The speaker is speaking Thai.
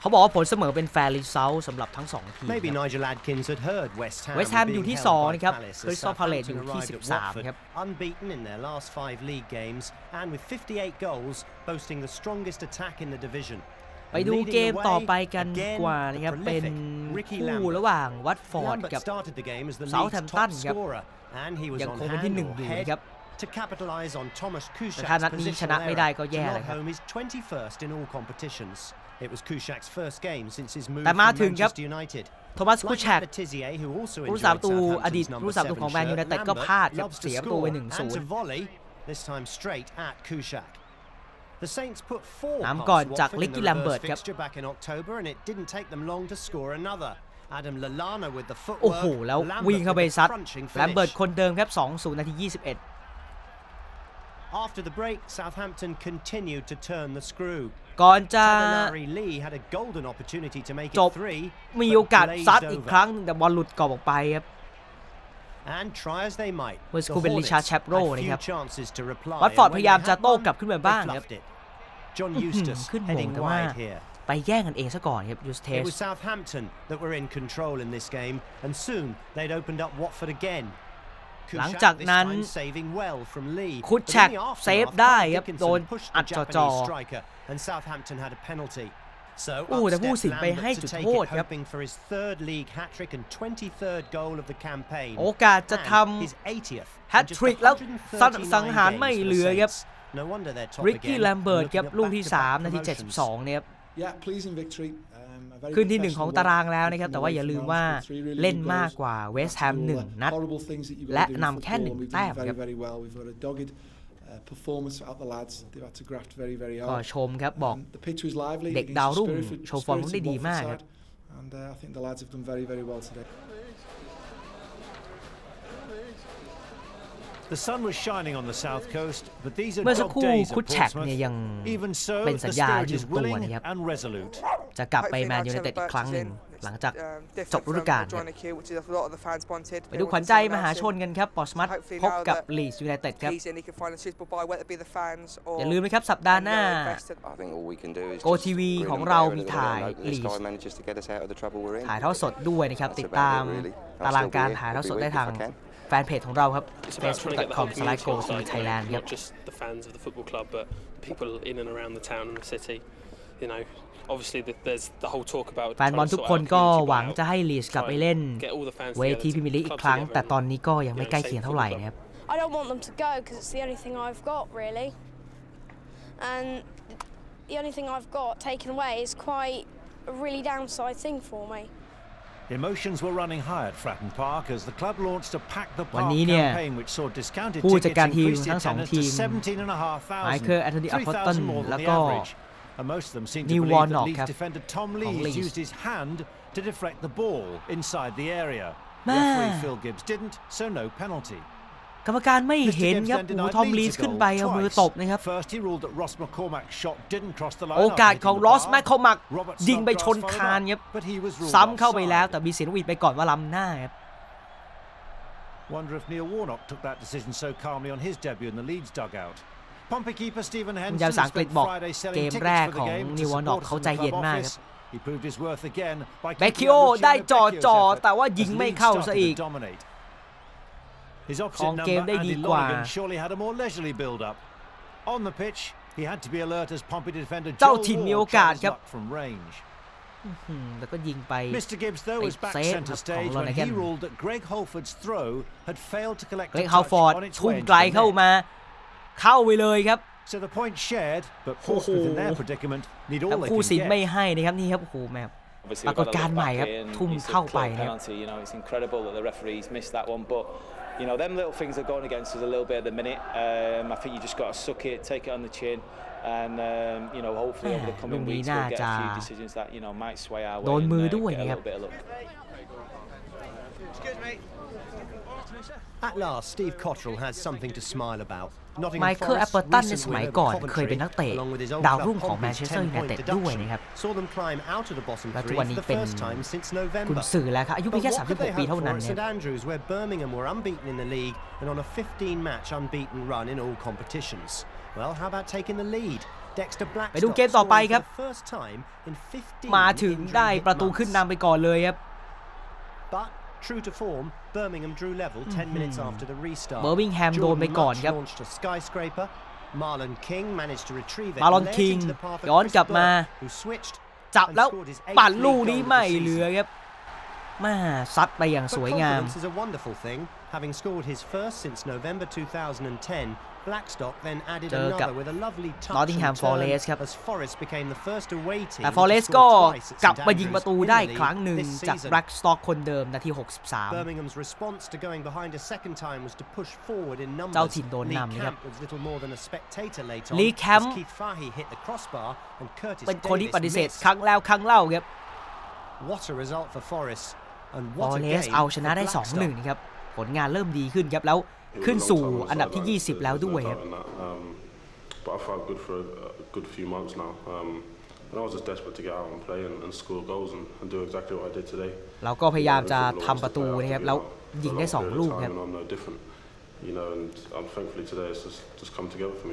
เขาบอกว่าผลเสมอเป็นแฟร์รีเซลสำหรับทั้ง 2 ทีมเวสต์แฮมอยู่ที่ 2 นะครับคริสตัลพาเลตอยู่ที่ 13 ครับ Unbeaten in their last five league games and with 58 goals boasting the strongest attack in the division ไปดูเกมต่อไปกันกว่านะครับ เป็นคู่ระหว่างวัตฟอร์ดกับเซาท์แฮมตันครับยังคงเป็นที่หนึ่งอยู่ครับแต่ถ้านัดนี้ชนะไม่ได้ก็แย่เลยครับ แต่มาถึงครับโทมัสคูแชกผู้สาประตูอดีตผู้สาประตูของแมนยูไนเต็ดก็พลาดครับเสียประตูไปหนึ่งศูนย์นำก่อนจากลิกกี้แลมเบิร์ตครับโอ้โหแล้ววิ่งเข้าไปซัดแลมเบิร์ตคนเดิมครับ 2-0 นาที 21 After the break, Southampton continued to turn the screw. Samari Lee had a golden opportunity to make it three. จบ.ก่อนจะจบมีโอกาสซัดอีกครั้งแต่บอลหลุดกรอบออกไปครับ And try as they might, the Hornets had few chances to reply. But Ford พยายามจะโต้กลับขึ้นมาบ้างครับ John Eustace heading wide here. เมื่อสกูเป็นลิชาแชปโรนะครับวัตฟอร์ดพยายามจะโต้กลับขึ้นมาบ้างครับขึ้นมงแต่ว่าไปแย่งกันเองซะก่อนครับยูสเทส It was Southampton that were in control in this game and soon they'd opened up Watford again หลังจากนั้นคุชแชกเซฟได้ครับ โดนอัดจ่อโอ้แต่ผู้สินไปให้จุดโทษครับ โอกาสจะทำแฮตทริกแล้วสังหารไม่เหลือครับริกกี้แลมเบิร์ตครับลูกที่ 3 นาที 72 เนี่ยครับ ขึ้นที่หนึ่งของตารางแล้วนะครับ แต่ว่าอย่าลืมว่าเล่นมากกว่าเวสแฮมหนึ่งนัด และนำแค่หนึ่งแต้มครับก็ชมครับบอกเด็กดาวรุ่งโชว์ฟอร์มได้ดีมากครับ And uh, I think the lads have done very, very well today. เมื่อสักครู่คุชแชกเนี่ยยังเป็นสัญญาอยู่ตัวนะครับจะกลับไปแมนยูไนเต็ดอีกครั้งหนึ่งหลังจากจบฤดูกาลไปดูขวัญใจมหาชนกันครับปอสมัตพบกับลีสยูไนเต็ดครับ อย่าลืมนะครับ สัปดาห์หน้าโกทีวีของเรามีถ่ายลีสถ่ายเท่าสดด้วยนะครับ ติดตามตารางการถ่ายเท่าสดได้ทาง แฟนเพจของเราครับ facebook.com/goalsthailand ครับ the fans of the football club but people in and around the town and the city you know แฟนบอลทุกคนก็หวังจะให้ลีชกลับไปเล่น เวทีพิมลิอีกครั้ง แต่ตอนนี้ก็ยังไม่ใกล้เคียงเท่าไหร่นะครับ I don't want them to go because it's the only thing I've got really and the only thing I've got taken away is quite a really downside thing for me Emotions were running high at Fratton Park as the club launched a pack the park campaign which saw discounted tickets increase the attendance to 17,500, 3,000 more than the. And most of them seem to believe that Leeds defender Tom Lees used his hand to deflect the ball inside the area. Referee Phil Gibbs didn't, so no penalty. กรรมการไม่เห็นครับหูทอมลีสขึ้นไปเอามือตบนะครับ โอกาสของรอสแมคโคมักยิงไปชนคานครับซ้ำเข้าไปแล้วแต่มีเสียงวีดไปก่อนว่าล้ำหน้าครับ Wonder if Neil Warnock took that decision so calmly on his debut in the Leeds dugout. ยาวสังกฤษบอกเกมแรกของนิวอนอกเขาใจเย็นมากครับเบคิโอได้จ่อจ่อแต่ว่ายิงไม่เข้าซะอีก ของเกมได้ดีกว่า เจ้าถิ่นมีโอกาสครับแล้วก็ยิงไปเซฟของลอนาแกนเกรกฮาลฟอร์ดทุ่มไกลเข้ามา เข้าไปเลยครับโอ้โหคู่สินไม่ให้นะครับนี่ครับโอ้โหแมปรากฏการใหม่ครับทุ่มเข้าไปนะครับ you know, them little things are going against us a little bit at the minute. Um, I think you just got to suck it, take it on the chin, and um, you know, hopefully over the coming weeks we'll get a few decisions that you know might sway our way. luck Excuse me. At last, Steve Cottrell has something to smile about. ไมเคิลแอปเปิลตันในสมัยก่อนเคยเป็นนักเตะดาวรุ่งของแมนเชสเตอร์ยูไนเต็ดด้วยนะครับและทุกวันนี้เป็นกุนซือแล้วครับอายุเพียงแค่ 36 ปีเท่านั้นเนี่ยไปดูเกมต่อไปครับ มาถึงได้ประตูขึ้นนำไปก่อนเลยครับ true to form, Birmingham drew level 10 minutes after the restart. เบอร์มิงแฮมโดนไป Jordan ก่อน Mutch ครับ launched a skyscraper. Marlon King managed to retrieve it. มาลอน led คิง into the path of ย้อน Chris กลับมา Burke, who switched จับ and แล้ว scored his eighth ปั่น league ลูก goal นี้ of the ไม่ season. เหลือครับ มาซัดไปอย่าง But สวยงาม confidence is a wonderful thing. Having scored his first since November 2010, Blackstock then added เจอกับ another with a lovely touch Nottingham and turn Forest ครับ as Forest became the first away team แต่ to ฟอเรส score ก็ twice at กลับ St มายิงประตู Andrews in ได้ the อีกครั้ง league หนึ่ง this จาก season. แบล็กสต็อกคนเดิมนาที 63 Birmingham's response to going behind a second time was to push forward in numbers. เจ้าถิ่นโดน Lee นำนะครับ Camp was little more than a spectator late on Lee as Camp Keith Fahy hit the crossbar and Curtis เป็นคนที่ Davis ปฏิเสธ missed. ครั้งแล้วครั้งเล่าครับ What a result for Forest and ฟอ what a เรส game เอาช for นะได้ Blackstock. 2-1นะครับผลงานเริ่มดีขึ้นครับ แล้วขึ้นสู่อันดับที่ 20 แล้วด้วยครับ Um, but I felt good for a, a good few months now. Um, and I was just desperate to get out and play and, and score goals and, and do exactly what I did today. เราก็พยายามจะ Football ทำประตู wants to play นะครับ after แล้ว being out ยิงได้ for a long 2ลูก period of ครับ time and I'm no different. You know, and um, thankfully today it's just, just come together for me.